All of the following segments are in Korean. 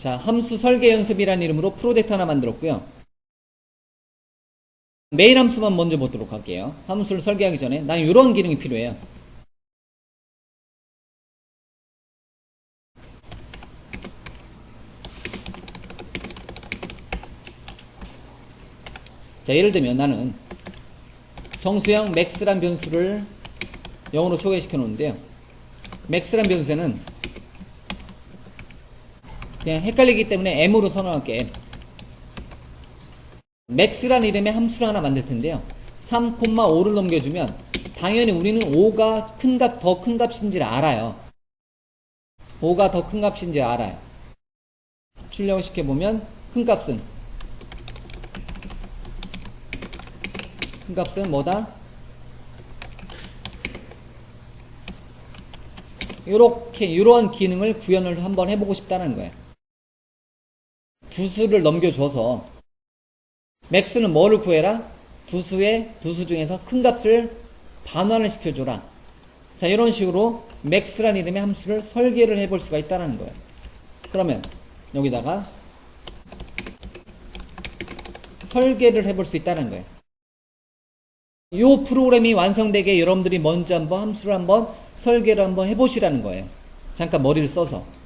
자, 함수 설계 연습이라는 이름으로 프로젝트 하나 만들었고요. 메인 함수만 먼저 보도록 할게요. 함수를 설계하기 전에 난 이런 기능이 필요해요. 자, 예를 들면 나는 정수형 맥스란 변수를 영어로 초기화시켜 놓는데요. 맥스란 변수에는 그냥 헷갈리기 때문에 M으로 선언할게. M. 맥스란 이름의 함수를 하나 만들 텐데요. 3,5를 넘겨주면 당연히 우리는 5가 큰 값, 더 큰 값인지를 알아요. 5가 더 큰 값인지 알아요. 출력을 시켜보면 큰 값은 큰 값은 뭐다? 요렇게 이러한 기능을 구현을 한번 해보고 싶다는 거예요. 두 수를 넘겨줘서 맥스는 뭐를 구해라? 두 수의 두 수 중에서 큰 값을 반환을 시켜줘라. 자 이런 식으로 맥스란 이름의 함수를 설계를 해볼 수가 있다는 거예요. 그러면 여기다가 설계를 해볼 수 있다는 거예요. 이 프로그램이 완성되게 여러분들이 먼저 한번 함수를 한번 설계를 한번 해보시라는 거예요. 잠깐 머리를 써서.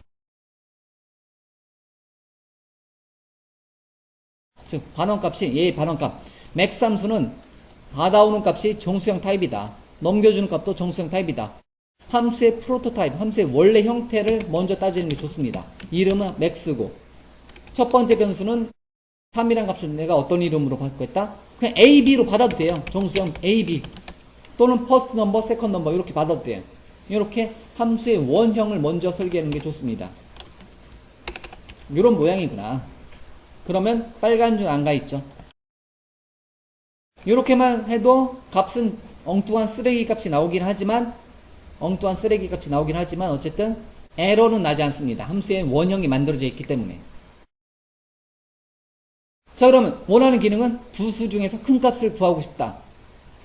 즉 반원값이 얘의 반원값 맥스 함수는 받아오는 값이 정수형 타입이다. 넘겨주는 값도 정수형 타입이다. 함수의 프로토타입, 함수의 원래 형태를 먼저 따지는 게 좋습니다. 이름은 맥스고 첫 번째 변수는 3이란 값을 내가 어떤 이름으로 바꾸겠다? 그냥 A, B로 받아도 돼요. 정수형 A, B 또는 first number, second number 이렇게 받아도 돼요. 이렇게 함수의 원형을 먼저 설계하는 게 좋습니다. 이런 모양이구나. 그러면 빨간 줄 안 가 있죠. 이렇게만 해도 값은 엉뚱한 쓰레기 값이 나오긴 하지만 엉뚱한 쓰레기 값이 나오긴 하지만 어쨌든 에러는 나지 않습니다. 함수의 원형이 만들어져 있기 때문에. 자 그러면 원하는 기능은 두 수 중에서 큰 값을 구하고 싶다.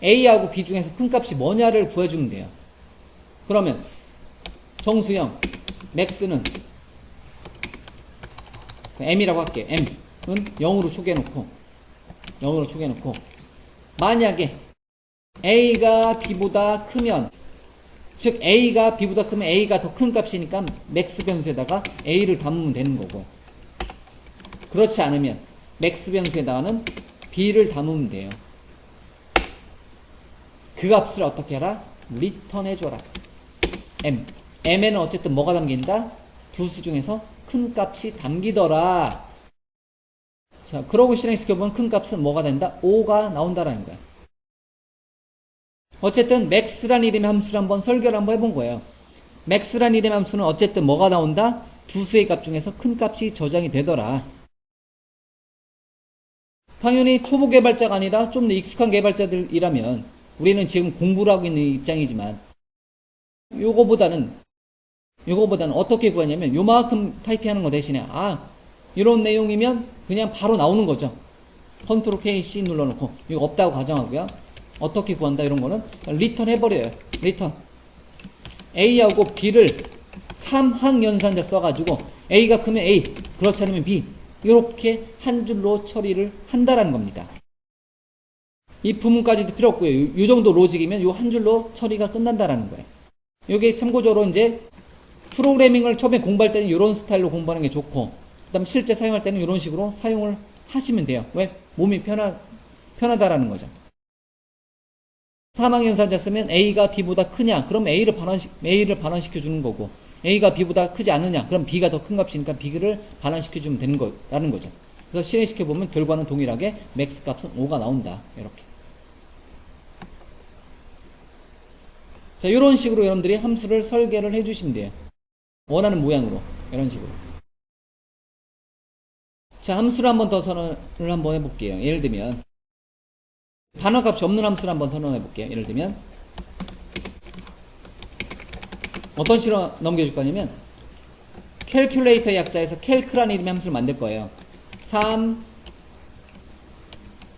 A하고 B 중에서 큰 값이 뭐냐를 구해주면 돼요. 그러면 정수형 맥스는 M이라고 할게요. M 은 0으로 초기해놓고 0으로 초기해놓고 만약에 A가 B보다 크면 즉 A가 B보다 크면 A가 더 큰 값이니까 맥스 변수에다가 A를 담으면 되는 거고 그렇지 않으면 맥스 변수에다가는 B를 담으면 돼요. 그 값을 어떻게 하라? 리턴 해줘라. M. M에는 어쨌든 뭐가 담긴다? 두 수 중에서 큰 값이 담기더라. 자, 그러고 실행시켜보면 큰 값은 뭐가 된다? 5가 나온다라는 거야. 어쨌든 맥스란 이름의 함수를 한번 설계를 한번 해본 거예요. 맥스란 이름의 함수는 어쨌든 뭐가 나온다? 두 수의 값 중에서 큰 값이 저장이 되더라. 당연히 초보 개발자가 아니라 좀 더 익숙한 개발자들이라면 우리는 지금 공부를 하고 있는 입장이지만 요거보다는 요거보다는 어떻게 구하냐면 요만큼 타이핑하는 거 대신에 아 이런 내용이면 그냥 바로 나오는 거죠. 컨트롤 K C 눌러놓고 이거 없다고 가정하고요. 어떻게 구한다 이런 거는 리턴 해버려요. 리턴 A하고 B를 3항 연산자 써가지고 A가 크면 A 그렇지 않으면 B 이렇게 한 줄로 처리를 한다라는 겁니다. 이 부문까지도 필요 없고요. 이, 이 정도 로직이면 이 한 줄로 처리가 끝난다라는 거예요. 이게 참고적으로 이제 프로그래밍을 처음에 공부할 때는 이런 스타일로 공부하는 게 좋고, 그 다음 실제 사용할 때는 이런 식으로 사용을 하시면 돼요. 왜? 몸이 편하, 편하다라는 거죠. 사망연산자 쓰면 A가 B보다 크냐? 그럼 A를 반환시, A를 반환시켜 주는 거고, A가 B보다 크지 않느냐? 그럼 B가 더 큰 값이니까 B를 반환시켜 주면 되는 거라는 거죠. 그래서 실행시켜 보면 결과는 동일하게 맥스 값은 5가 나온다. 이렇게. 자, 이런 식으로 여러분들이 함수를 설계를 해 주시면 돼요. 원하는 모양으로. 이런 식으로. 자, 함수를 한번 더 선언을 한번 해볼게요. 예를 들면, 반환값이 없는 함수를 한번 선언해 볼게요. 예를 들면, 어떤 식으로 넘겨줄 거냐면, 캘큘레이터 약자에서 캘크라는 이름의 함수를 만들 거예요. 3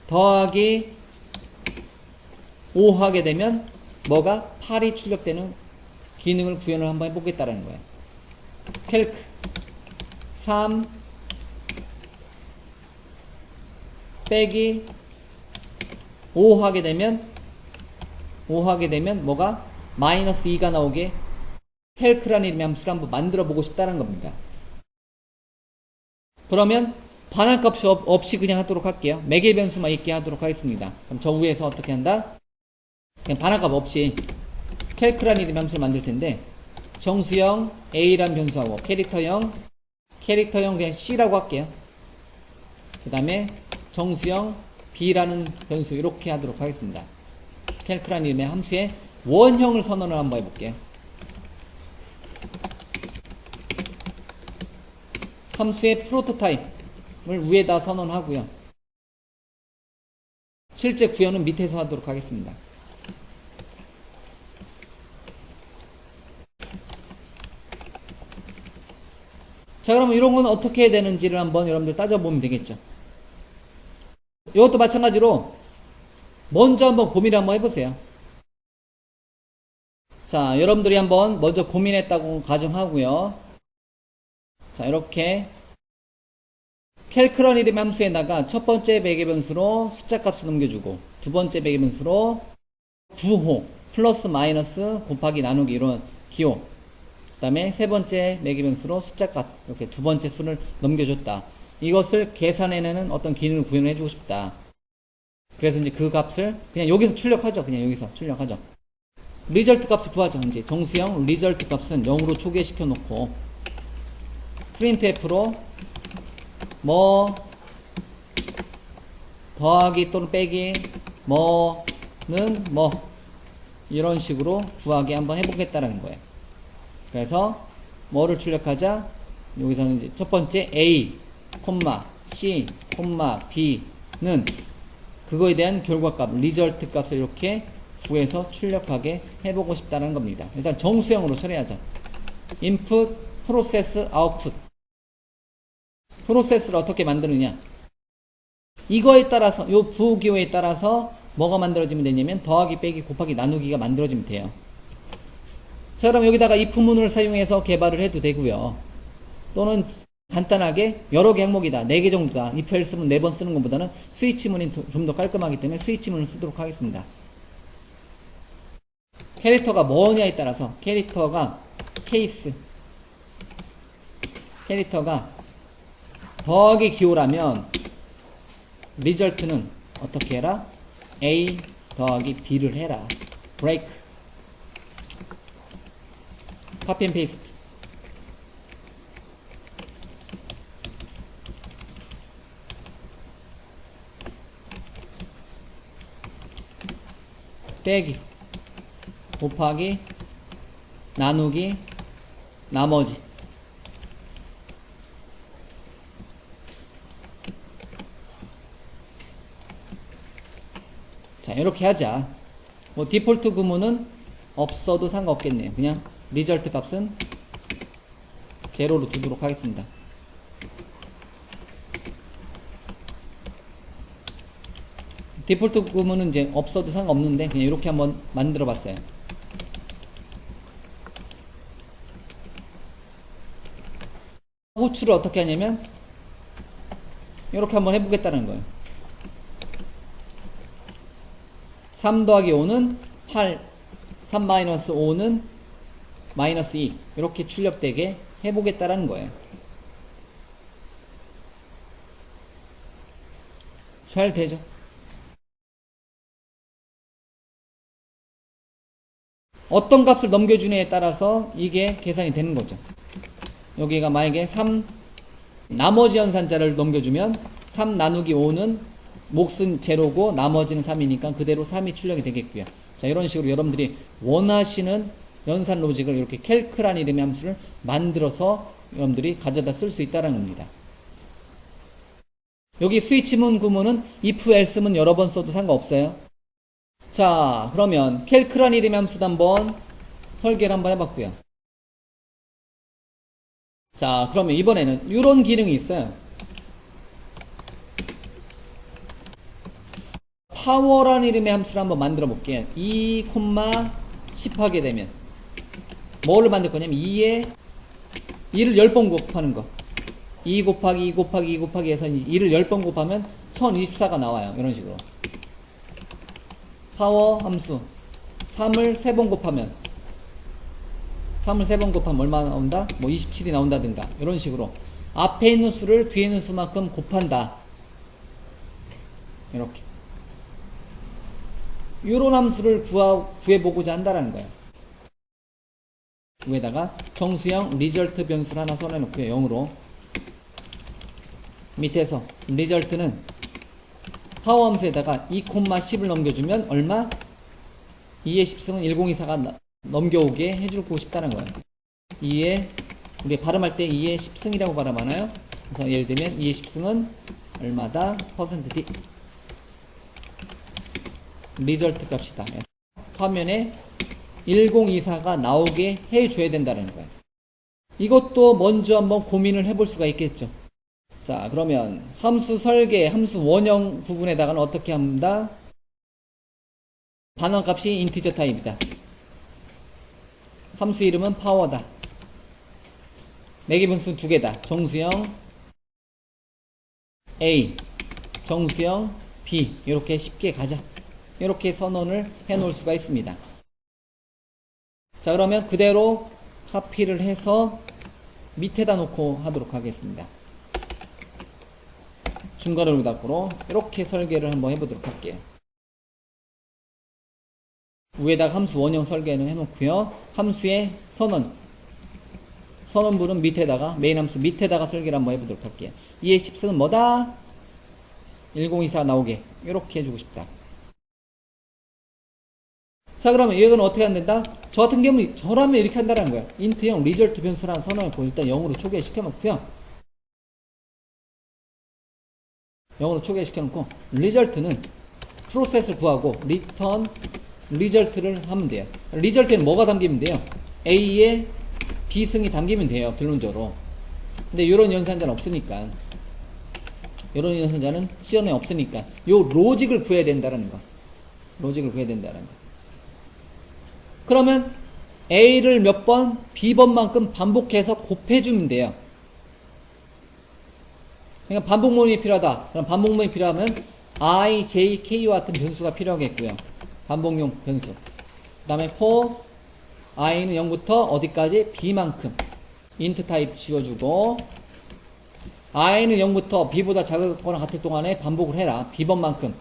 더하기 5 하게 되면 뭐가 8이 출력되는 기능을 구현을 한번 해보겠다라는 거예요. 캘크 3 빼기 5 하게 되면 5 하게 되면 뭐가 마이너스 2가 나오게 캘크라는 함수를 한번 만들어 보고 싶다는 겁니다. 그러면 반환값이 없- 없이 그냥 하도록 할게요. 매개 변수만 있게 하도록 하겠습니다. 그럼 저 위에서 어떻게 한다? 그냥 반환값 없이 캘크라는 함수를 만들 텐데 정수형 A란 변수하고 캐릭터형 캐릭터형 그냥 C라고 할게요. 그 다음에 정수형 B라는 변수 이렇게 하도록 하겠습니다. 캘크라는 이름의 함수의 원형을 선언을 한번 해볼게요. 함수의 프로토타입을 위에다 선언하고요. 실제 구현은 밑에서 하도록 하겠습니다. 자, 그러면 이런 건 어떻게 해야 되는지를 한번 여러분들 따져보면 되겠죠. 이것도 마찬가지로 먼저 한번 고민을 한번 해보세요. 자, 여러분들이 한번 먼저 고민했다고 가정하고요. 자, 이렇게 이름 함수에다가 첫 번째 매개 변수로 숫자 값을 넘겨주고 두 번째 매개 변수로 부호 플러스 마이너스 곱하기 나누기 이런 기호 그 다음에 세 번째 매개 변수로 숫자 값 이렇게 두 번째 수를 넘겨줬다. 이것을 계산해내는 어떤 기능을 구현해 주고 싶다. 그래서 이제 그 값을 그냥 여기서 출력하죠. 그냥 여기서 출력하죠. 리절트 값을 구하죠. 이제 정수형 리절트 값은 0으로 초기화시켜 놓고 printf로 뭐 더하기 또는 빼기 뭐는 뭐 이런 식으로 구하게 한번 해보겠다라는 거예요. 그래서 뭐를 출력하자 여기서는 이제 첫 번째 A, 콤마 C, 콤마 B는 그거에 대한 결과값, 리절트 값을 이렇게 구해서 출력하게 해보고 싶다는 겁니다. 일단 정수형으로 처리하자. input, process, output. 프로세스를 어떻게 만드느냐? 이거에 따라서, 요 부기호에 따라서 뭐가 만들어지면 되냐면 더하기, 빼기, 곱하기, 나누기가 만들어지면 돼요. 자, 그럼 여기다가 이 부문을 사용해서 개발을 해도 되고요. 또는 간단하게 여러 개 항목이다. 네 개 정도다. if else문 네 번 쓰는 것보다는 스위치문이 좀 더 깔끔하기 때문에 스위치문을 쓰도록 하겠습니다. 캐릭터가 뭐냐에 따라서 캐릭터가 케이스 캐릭터가 더하기 기호라면 리절트는 어떻게 해라? A 더하기 B를 해라. 브레이크 카피 앤 페이스트 빼기 곱하기 나누기 나머지. 자 이렇게 하자. 뭐 디폴트 구문은 없어도 상관없겠네요. 그냥 리절트 값은 제로로 두도록 하겠습니다 디폴트 구문은 이제 없어도 상관없는데 그냥 이렇게 한번 만들어 봤어요. 호출을 어떻게 하냐면 이렇게 한번 해보겠다는 거예요. 3 더하기 5는 8 3 마이너스 5는 마이너스 2 이렇게 출력되게 해보겠다라는 거예요. 잘 되죠 어떤 값을 넘겨주느냐에 따라서 이게 계산이 되는 거죠 여기가 만약에 3 나머지 연산자를 넘겨주면 3 나누기 5는 몫은 제로고 나머지는 3이니까 그대로 3이 출력이 되겠고요. 자 이런 식으로 여러분들이 원하시는 연산 로직을 이렇게 캘크란 이름의 함수를 만들어서 여러분들이 가져다 쓸 수 있다는 겁니다. 여기 스위치문 구문은 if else문 여러 번 써도 상관없어요. 자 그러면 캘크란 이름의 함수도 한번 설계를 한번 해봤고요. 자, 그러면 이번에는 이런 기능이 있어요. 파워라는 이름의 함수를 한번 만들어 볼게요. 2, 10 하게 되면 뭐를 만들 거냐면 2에 2를 10번 곱하는 거. 2 곱하기 2 곱하기 2 곱하기 해서 2를 10번 곱하면 1024가 나와요. 이런 식으로. 파워 함수 3을 3번 곱하면 3을 3번 곱하면 얼마 나온다? 뭐 27이 나온다든가 이런 식으로 앞에 있는 수를 뒤에 있는 수만큼 곱한다. 이렇게 이런 함수를 구하, 구해보고자 한다라는 거예요. 위에다가 정수형 리절트 변수를 하나 써내놓고요. 0으로 밑에서 리절트는 파워 함수에다가 2,10을 넘겨주면 얼마? 2의 10승은 1024가 넘겨오게 해주고 싶다는 거예요. 2의 우리 발음할 때 2의 10승이라고 발음하나요? 그래서 예를 들면 2의 10승은 얼마다? 퍼센트 D 리절트 값이다. 화면에 1024가 나오게 해줘야 된다는 거예요. 이것도 먼저 한번 고민을 해볼 수가 있겠죠. 자, 그러면 함수 설계, 함수 원형 부분에다가는 어떻게 합니다? 반환값이 인티저 타입이다. 함수 이름은 파워다. 매개 분수 두 개다. 정수형 A, 정수형 B 이렇게 쉽게 가자. 이렇게 선언을 해 놓을 수가 있습니다. 자, 그러면 그대로 카피를 해서 밑에다 놓고 하도록 하겠습니다. 중괄호 닫고로 이렇게 설계를 한번 해보도록 할게요. 위에다가 함수 원형 설계는 해놓고요. 함수의 선언 선언부는 밑에다가 메인 함수 밑에다가 설계를 한번 해보도록 할게요. 2의 10승은 뭐다? 1024 나오게 이렇게 해주고 싶다. 자 그러면 얘는 어떻게 안 된다? 저 같은 경우는 저라면 이렇게 한다는 거예요. 인트형 리절트 변수라는 선언을 고 일단 0으로 초기화시켜 놓고요. 0으로 초기화시켜 놓고 리절트는 프로세스를 구하고 리턴 리절트를 하면 돼요. 리절트는 뭐가 담기면 돼요? A의 B승이 담기면 돼요. 결론적으로. 근데 이런 연산자는 없으니까 이런 연산자는 시연에 없으니까 요 로직을 구해야 된다는 거. 로직을 구해야 된다는 거. 그러면 A를 몇 번, B번만큼 반복해서 곱해주면 돼요. 그러니까 반복문이 필요하다. 그럼 반복문이 필요하면 I, J, K와 같은 변수가 필요하겠고요. 반복용 변수. 그 다음에 for i는 0부터 어디까지? b만큼 int 타입 지워주고 i는 0부터 b보다 작거나 같을 동안에 반복을 해라. b번만큼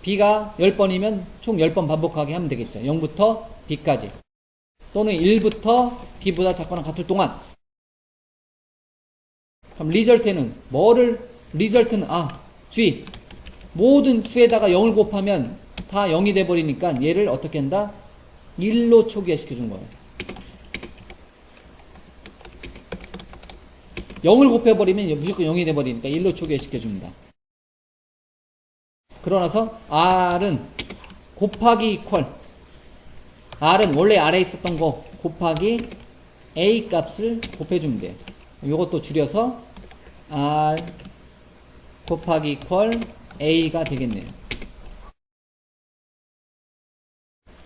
b가 10번이면 총 10번 반복하게 하면 되겠죠. 0부터 b까지 또는 1부터 b보다 작거나 같을 동안 그럼 리절트는 뭐를 리절트는 아 주의 모든 수에다가 0을 곱하면 다 0이 돼버리니까 얘를 어떻게 한다? 1로 초기화 시켜준 거예요. 0을 곱해버리면 무조건 0이 돼버리니까 1로 초기화 시켜줍니다. 그러나서 R은 곱하기 이퀄 R은 원래 아래에 있었던 거 곱하기 A 값을 곱해주면 돼요. 이것도 줄여서 R 곱하기 이퀄 A가 되겠네요.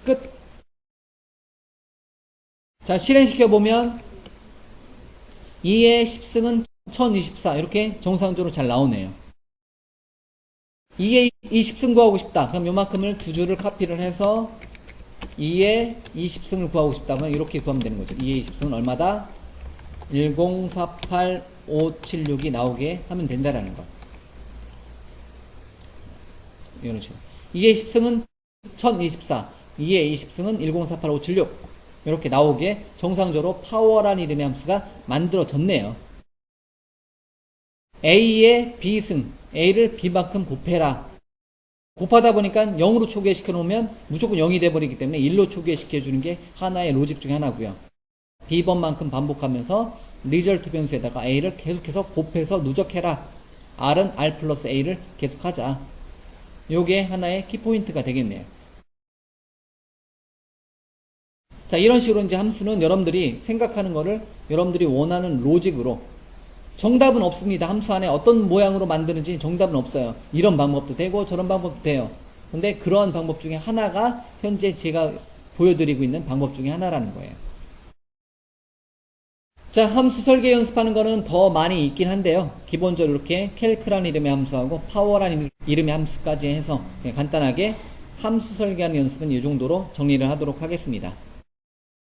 끝. 자, 실행시켜 보면 2의 10승은 1024 이렇게 정상적으로 잘 나오네요. 2의 20승 구하고 싶다. 그럼 요만큼을 두 줄을 카피를 해서 2의 20승을 구하고 싶다. 그러면 이렇게 구하면 되는 거죠. 2의 20승은 얼마다? 1048576이 나오게 하면 된다라는 거. 이런 식으로. 2의 10승은 1024. 2의 20승은 1048576. 이렇게 나오게 정상적으로 파워란 이름의 함수가 만들어졌네요. A의 B승, A를 B만큼 곱해라. 곱하다 보니까 0으로 초기화시켜 놓으면 무조건 0이 돼버리기 때문에 1로 초기화시켜 주는 게 하나의 로직 중에 하나고요. B번만큼 반복하면서 리절트 변수에다가 A를 계속해서 곱해서 누적해라. R은 R 플러스 A를 계속하자. 요게 하나의 키포인트가 되겠네요. 자, 이런 식으로 이제 함수는 여러분들이 생각하는 거를 여러분들이 원하는 로직으로 정답은 없습니다. 함수 안에 어떤 모양으로 만드는지 정답은 없어요. 이런 방법도 되고 저런 방법도 돼요. 근데 그러한 방법 중에 하나가 현재 제가 보여드리고 있는 방법 중에 하나라는 거예요. 자, 함수 설계 연습하는 거는 더 많이 있긴 한데요. 기본적으로 이렇게 캘크라는 이름의 함수하고 파워라는 이름의 함수까지 해서 간단하게 함수 설계하는 연습은 이 정도로 정리를 하도록 하겠습니다.